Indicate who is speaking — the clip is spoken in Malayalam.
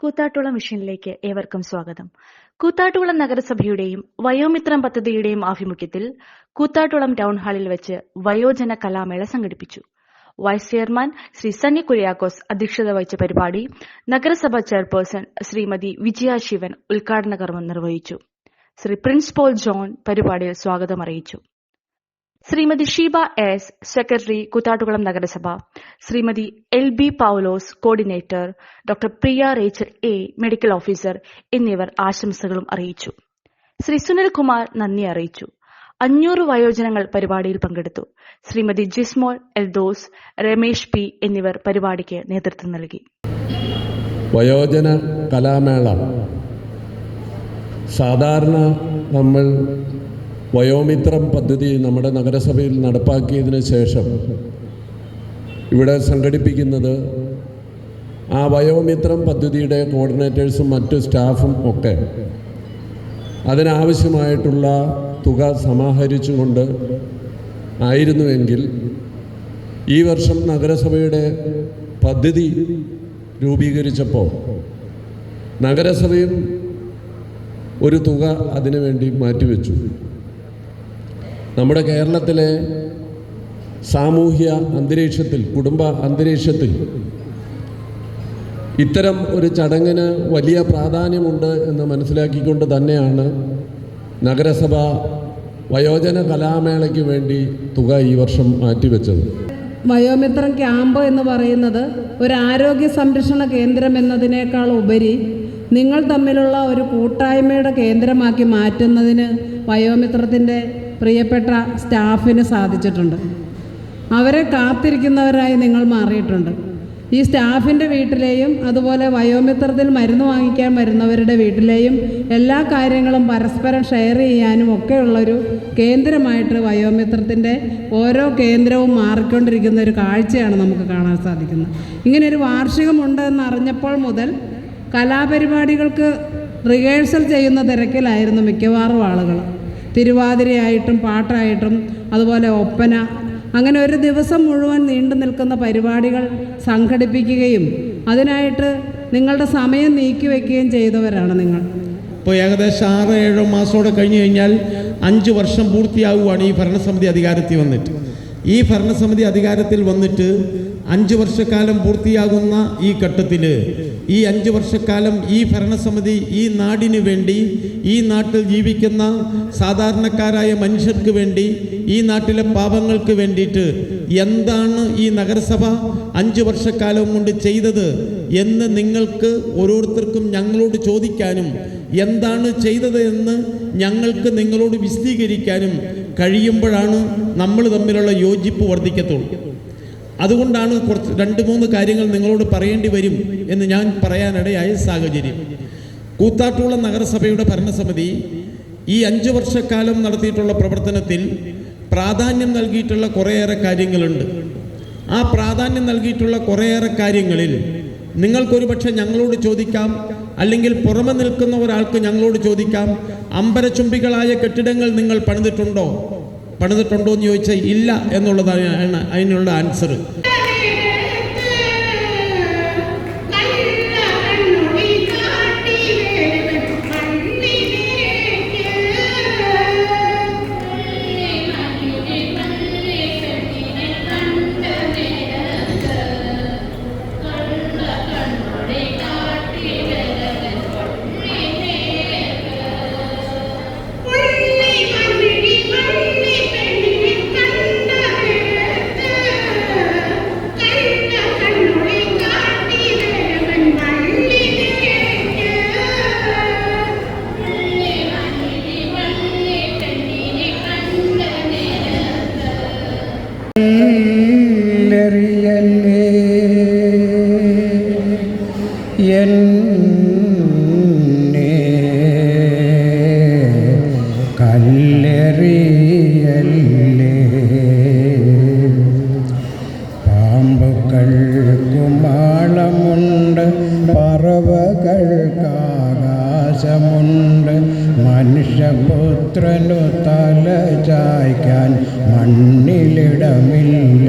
Speaker 1: കൂത്താട്ടുളം മിഷനിലേക്ക് ഏവർക്കും സ്വാഗതം. കൂത്താട്ടുളം നഗരസഭയുടെയും വയോമിത്രം പദ്ധതിയുടെയും ആഭിമുഖ്യത്തിൽ കൂത്താട്ടുളം ടൗൺ ഹാളിൽ വെച്ച് വയോജന കലാമേള സംഘടിപ്പിച്ചു. Vice chairman Shri Sunny Kuriakose അധ്യക്ഷത വഹിച്ച പരിപാടി നഗരസഭാ ചെയർപേഴ്സൺ ശ്രീമതി വിജയ ശിവൻ ഉദ്ഘാടന കർമ്മം നിർവഹിച്ചു. ശ്രീ പ്രിൻസ് പോൾ ജോൺ പരിപാടിയിൽ സ്വാഗതം അറിയിച്ചു. ശ്രീമതി ഷീബ എസ് സെക്രട്ടറി കൂത്താട്ടുകുളം നഗരസഭ Shrimati L B Paulose coordinator doctor Priya Rachel A medical officer എന്നിവർ ആശംസകളും അറിയിച്ചു. ശ്രീ സുനിൽകുമാർ നന്ദി അറിയിച്ചു. അഞ്ഞൂറ് വയോജനങ്ങൾ പരിപാടിയിൽ പങ്കെടുത്തു. ശ്രീമതി ജിസ്മോൾ എൽദോസ് രമേഷ് പി എന്നിവർ പരിപാടിക്ക് നേതൃത്വം നൽകി.
Speaker 2: വയോജന കലാമേള. സാധാരണ നമ്മൾ വയോമിത്രം പദ്ധതി നമ്മുടെ നഗരസഭയിൽ നടപ്പാക്കിയതിന് ശേഷം ഇവിടെ സംഘടിപ്പിക്കുന്നത് ആ വയോമിത്രം പദ്ധതിയുടെ കോർഡിനേറ്റേഴ്സും മറ്റു സ്റ്റാഫും ഒക്കെ അതിനാവശ്യമായിട്ടുള്ള തുക സമാഹരിച്ചുകൊണ്ട് ആയിരുന്നുവെങ്കിൽ ഈ വർഷം നഗരസഭയുടെ പദ്ധതി രൂപീകരിച്ചപ്പോൾ നഗരസഭയും ഒരു തുക അതിനു വേണ്ടി മാറ്റിവെച്ചു. നമ്മുടെ കേരളത്തിലെ സാമൂഹ്യ അന്തരീക്ഷത്തിൽ കുടുംബ അന്തരീക്ഷത്തിൽ ഇത്തരം ഒരു ചടങ്ങിന് വലിയ പ്രാധാന്യമുണ്ട് എന്ന് മനസ്സിലാക്കിക്കൊണ്ട് തന്നെയാണ് നഗരസഭ വയോജന കലാമേളയ്ക്ക് വേണ്ടി തുക ഈ വർഷം മാറ്റിവെച്ചത്.
Speaker 3: വയോമിത്രം ക്യാമ്പ് എന്ന് പറയുന്നത് ഒരു ആരോഗ്യ സംരക്ഷണ കേന്ദ്രം എന്നതിനേക്കാൾ ഉപരി നിങ്ങൾ തമ്മിലുള്ള ഒരു കൂട്ടായ്മയുടെ കേന്ദ്രമാക്കി മാറ്റുന്നതിന് വയോമിത്രത്തിന്റെ പ്രിയപ്പെട്ട സ്റ്റാഫിന് സാധിച്ചിട്ടുണ്ട്. അവരെ കാത്തിരിക്കുന്നവരായി നിങ്ങൾ മാറിയിട്ടുണ്ട്. ഈ സ്റ്റാഫിന്റെ വീട്ടിലെയും അതുപോലെ വയോമിത്രത്തിൽ മരുന്ന് വാങ്ങിക്കാൻ വരുന്നവരുടെ വീട്ടിലെയും എല്ലാ കാര്യങ്ങളും പരസ്പരം ഷെയർ ചെയ്യാനും ഒക്കെയുള്ളൊരു കേന്ദ്രമായിട്ട് വയോമിത്രത്തിന്റെ ഓരോ കേന്ദ്രവും മാറിക്കൊണ്ടിരിക്കുന്ന ഒരു കാഴ്ചയാണ് നമുക്ക് കാണാൻ സാധിക്കുന്നത്. ഇങ്ങനെ ഒരു വാർഷികമുണ്ട് എന്നറിഞ്ഞപ്പോൾ മുതൽ കലാപരിപാടികൾക്ക് റിഹേഴ്സൽ ചെയ്യുന്ന തിരക്കിലായിരുന്നു മിക്കവാറും ആളുകൾ. തിരുവാതിരയായിട്ടും പാട്ടായിട്ടും അതുപോലെ ഒപ്പന അങ്ങനെ ഒരു ദിവസം മുഴുവൻ നീണ്ടു നിൽക്കുന്ന പരിപാടികൾ സംഘടിപ്പിക്കുകയും അതിനായിട്ട് നിങ്ങളുടെ സമയം നീക്കി വയ്ക്കുകയും ചെയ്തവരാണ് നിങ്ങൾ.
Speaker 4: ഇപ്പോൾ ഏകദേശം ആറ് ഏഴോ മാസത്തോടെ കഴിഞ്ഞു കഴിഞ്ഞാൽ അഞ്ച് വർഷം പൂർത്തിയാവുകയാണ് ഈ ഭരണസമിതി അധികാരത്തിൽ വന്നിട്ട്. ഈ ഭരണസമിതി അധികാരത്തിൽ വന്നിട്ട് അഞ്ച് വർഷക്കാലം പൂർത്തിയാകുന്ന ഈ ഘട്ടത്തിൽ ഈ അഞ്ച് വർഷക്കാലം ഈ ഭരണസമിതി ഈ നാടിന് വേണ്ടി ഈ നാട്ടിൽ ജീവിക്കുന്ന സാധാരണക്കാരായ മനുഷ്യർക്ക് വേണ്ടി ഈ നാട്ടിലെ പാപങ്ങൾക്ക് വേണ്ടിയിട്ട് എന്താണ് ഈ നഗരസഭ അഞ്ച് വർഷക്കാലം കൊണ്ട് ചെയ്തത് എന്ന് നിങ്ങൾക്ക് ഓരോരുത്തർക്കും ഞങ്ങളോട് ചോദിക്കാനും എന്താണ് ചെയ്തത് എന്ന് ഞങ്ങൾക്ക് നിങ്ങളോട് വിശദീകരിക്കാനും കഴിയുമ്പോഴാണ് നമ്മൾ തമ്മിലുള്ള യോജിപ്പ് വർദ്ധിക്കത്തുള്ളൂ. അതുകൊണ്ടാണ് കുറച്ച് രണ്ട് മൂന്ന് കാര്യങ്ങൾ നിങ്ങളോട് പറയേണ്ടി വരും എന്ന് ഞാൻ പറയാനിടയായ സാഹചര്യം. കൂത്താട്ടുകുളം നഗരസഭയുടെ ഭരണസമിതി ഈ അഞ്ച് വർഷക്കാലം നടത്തിയിട്ടുള്ള പ്രവർത്തനത്തിൽ പ്രാധാന്യം നൽകിയിട്ടുള്ള കുറേയേറെ കാര്യങ്ങളുണ്ട്. ആ പ്രാധാന്യം നൽകിയിട്ടുള്ള കുറേയേറെ കാര്യങ്ങളിൽ നിങ്ങൾക്കൊരു പക്ഷേ ഞങ്ങളോട് ചോദിക്കാം അല്ലെങ്കിൽ പുറമെ നിൽക്കുന്ന ഒരാൾക്ക് ഞങ്ങളോട് ചോദിക്കാം അമ്പരചുംബികളായ കെട്ടിടങ്ങൾ നിങ്ങൾ പണിതിട്ടുണ്ടോ? പണിതിട്ടുണ്ടോ എന്ന് ചോദിച്ചാൽ ഇല്ല എന്നുള്ളതാണ് അതിനുള്ള ആൻസർ
Speaker 5: എന്നെ കല്ലെറിയല്ലേ? പാമ്പുകൾക്കുമാളമുണ്ട് പറവകൾക്കാകാശമുണ്ട്. മനുഷ്യപുത്രനു തല ചായ്ക്കാൻ മണ്ണിലിടമില്ല.